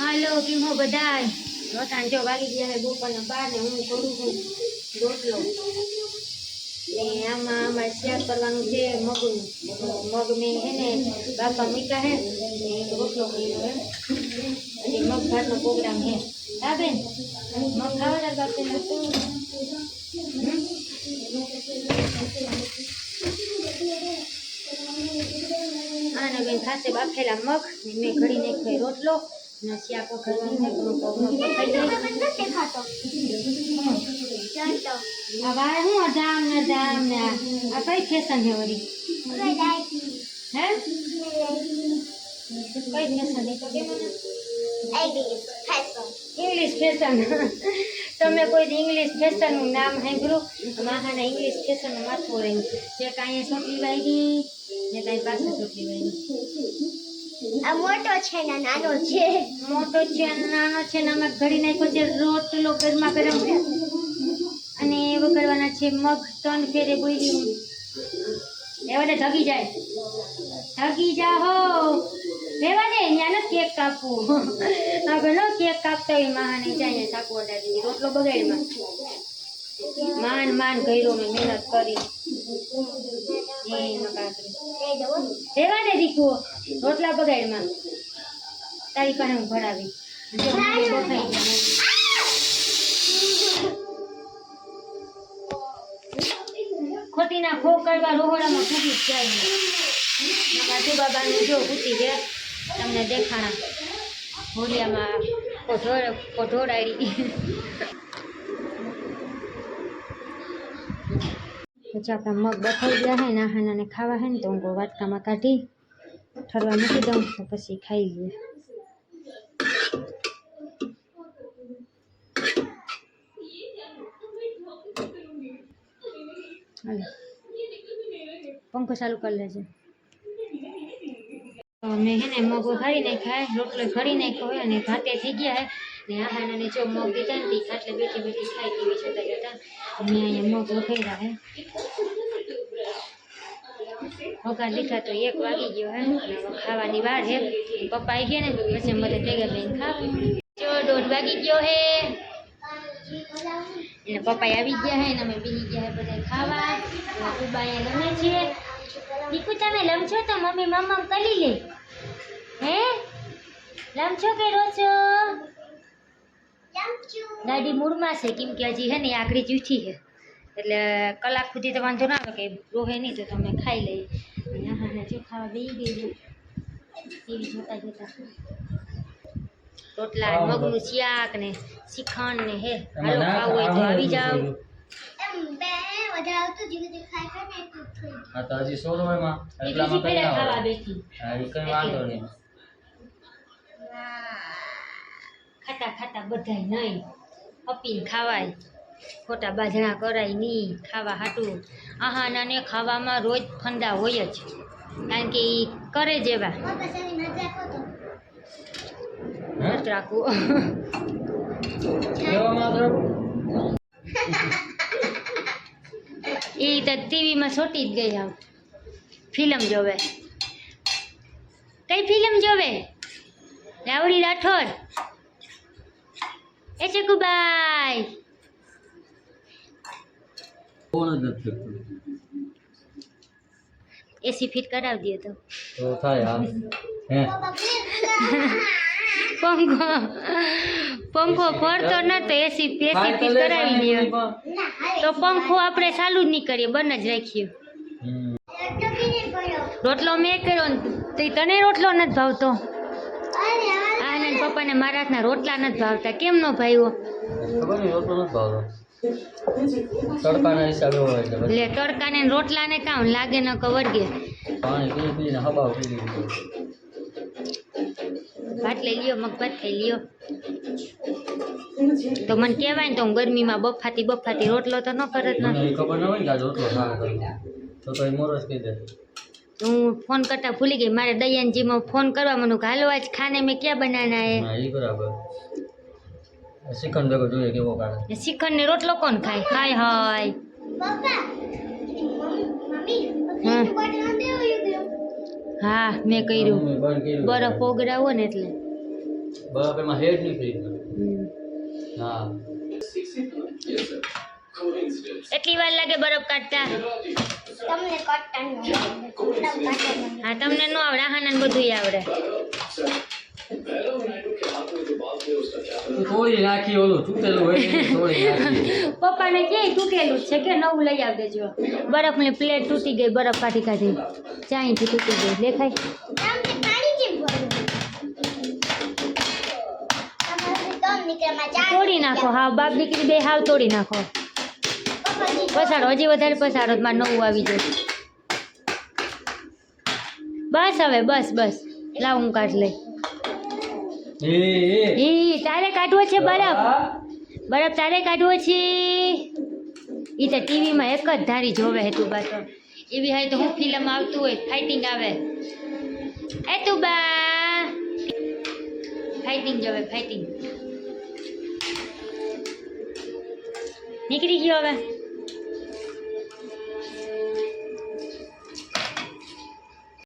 હાલો કેમ હો બધાય. રોટાણ જો વાગી ગયા છે બપોરના બાર ને હું કરું છું રોટલો. ને આમાં અમારે શેર કરવાનું છે મગનું. મગ મેં હે ને બાપા મૂક્યા હે ને રોટલો કર્યો હે અને મગ ભાતનો પ્રોગ્રામ હે હા બેન? મગ ખાવાના બાપે હતું આના બેન ખાસે બાફેલા મગ, ને મેં ઘડી નાખ્યો રોટલો. ને હું આ જામ ને જામ ને આ ફેશન હે વળી હે કઈ ઇંગ્લિશ ફેશન તમે કોઈ ઇંગ્લિશ ફેશનનું નામ સાંભળ્યું માહાના ઇંગ્લિશ ફેશનનું માથું રહ્યું જે કાંઈ સોટલી વાગી ને કાંઈ પાછું સોટલી વાગી આ મોટો છે ને નાનો છે. મોટો છે નાનો છે ને આમાં ઘડી નાખ્યો છે રોટલો ગરમા ગરમ અને વઘારવાના છે મગ ત્રણ ફેરે બોલી હું દે ધગી જાય. ધગી જા હો રેવા દે ત્યાં ન કેક કાપવું. આ ઘણો કેક કાપતો હોય મહાને. જાય સાકુ અડાડી રોટલો બગાડમાં માન માન કર્યો મેં મહેનત કરી. રેવા દે દીકુ રોટલા બગાડમાં તારી પાસે હું ભણાવી. ખોટી ના ખો કરવા રોહડામાં ફૂટી જ જાય માધુ બાબાનું જો ફૂટી છે, તમને દેખાણા. હોડિયામાં કોઢોળ કોઢોળાડી પછી આપણા મગ બફાઈ ગયા હે નાહાનાને ખાવા હે ને તો હું વાટકામાં કાઢી ઠરવા મૂકી દઉં તો પછી ખાઈ લઈએ. પંખો ચાલુ કરી લેજે. મેં હે ને મગ ખાઈ નાખ્યા રોટલો ઘડી નાખ્યો હોય અને ભાતે થઈ ગયા હે. ને આહાને જો મગ દીધા ને તી એટલે બેઠી બેઠી ખાઈ પીવી જતા જતા મેં અહીંયા મગ વખાઈ હે. વઘાર લીધા તો એક વાગી ગયો હે. ખાવાની વાર હે. પપ્પા આવી ગયા ને, પછી મને ભેગા થઈને ખાવું. જો દોઢ વાગી ગયો હે. એટલે પપ્પા આવી ગયા હે ને, અમે બીજી ગયા બધા ખાવા. ઉબાએ રમે છે. દીકુ, તમે લમછો તો મમ્મી મમ્મ કરી લે. હે? લમછો કે રોચો દાદી મૂળમાં છે કેમ કે હજી હે ને આખરી જૂઠી છે. એટલે કલાક સુધી તો વાંધો ના આવે કે રોહે નહીં તો તમે ખાઈ લઈએ. અને હા જો ખાવા બેસી ગઈ છે ટીવી જોતા જોતા. રોટલા મગનું શાક ને શ્રીખંડ ને હે હાલો ખાવું હોય તો આવી જાઓ. હા તો હજી સોલો એમાં. એટલામાં કઈ ખાવા બેઠી. હા એ કઈ વાંધો નહીં. ખાતા ખાતા બધાય નહીં. અપીને ખાવાય. ખોટા બાજણા કરાય નહીં. ખાવા હાટું. આહાના ને ખાવામાં રોજ ફંદા હોય જ. કારણ કે એ કરે જેવા. રાખવું એ તો ટીવીમાં છોટી જ ગઈ આમ. ફિલ્મ જોવે. કઈ ફિલ્મ જોવે? રાવડી રાઠોડ. એ ચકુબાઈ કોણ જ નથી એસી ફિટ કરાવી દે તો. તો થાય હા હે? પંખો. પંખો ફરતો નતો એસી એસી ફિટ કરાવી દે તો પંખો આપણે ચાલુ જ નહીં કરીએ બંધ જ રાખીએ. રોટલો મેં કર્યો ને તે તને રોટલો નથી ભાવતો. આનંદ પપ્પાને મારા હાથના રોટલા નથી ભાવતા. કેમ નો ભાવ્યો? ખબર નહીં રોટલો નથી ભાવતો. તડકાના હિસાબે હોય એટલે પછી લે તડકાને ને રોટલાને કામ લાગે ન કવરગે પાણી પી પીને હબાવ પી ભાત લઈ લ્યો મગ ભાત લ્યો. તો મને કહેવાય ને તો હું ગરમીમાં બફાતી બફાતી રોટલો તો ન કરત ન. ખબર ના હોય ને રોટલો ના તો તો મોરસ કહી દે. હું ફોન કરતા ભૂલી ગઈ. મારે દયાનજીમાં ફોન કરવા મને કે હાલો આજ ખાને મેં ક્યાં બનાના હે? હા એ બરાબર. શ્રીખંડ ભેગો જોઈએ કેવો કાઢે ને શ્રીખંડ ને રોટલો કોણ ખાય? હાય હાય. પપ્પા મમ્મી હા. પપ્પા બોટલ અંદર ઉયું ગયું હા મેં કર્યું. મમ્મી બંધ કર્યું. બરફ ઓગળાવો ને એટલે. બરફ એમાં હેડ નહીં ફ્રીજમાં હમ. હા. એટલી વાર લાગે બરફ કાઢતા? તમને કટન હા તમને ન આવડે આહાના બધું આવડે. થોડી ઓલું તૂટેલું હોય પપ્પાને કે તૂટેલું છે કે નવું લઈ આવજે દેજો બરફની પ્લેટ તૂટી ગઈ બરફ કાઢી કાઢી. ચાઈથી તૂટી ગઈ. દેખાય? તોડી નાખો. હા બાપ દીકરી બે હાવ તોડી નાખો. પસાડો હજી વધારે પસાડો મારે નવું આવી જાય બસ હવે બસ બસ. લાવ હું કાઢ લઈ. એ તારે કાઢવો છે બરફ? બરફ તારે કાઢવો છે. એ તો ટીવીમાં એક જ ધારી જોવે તું બા તો. એવી હોય તો હું ફિલ્મ આવતું હોય ફાઇટિંગ આવે. એ તું બા ફાઇટિંગ જોવે ફાઇટિંગ નીકળી ગયો હવે.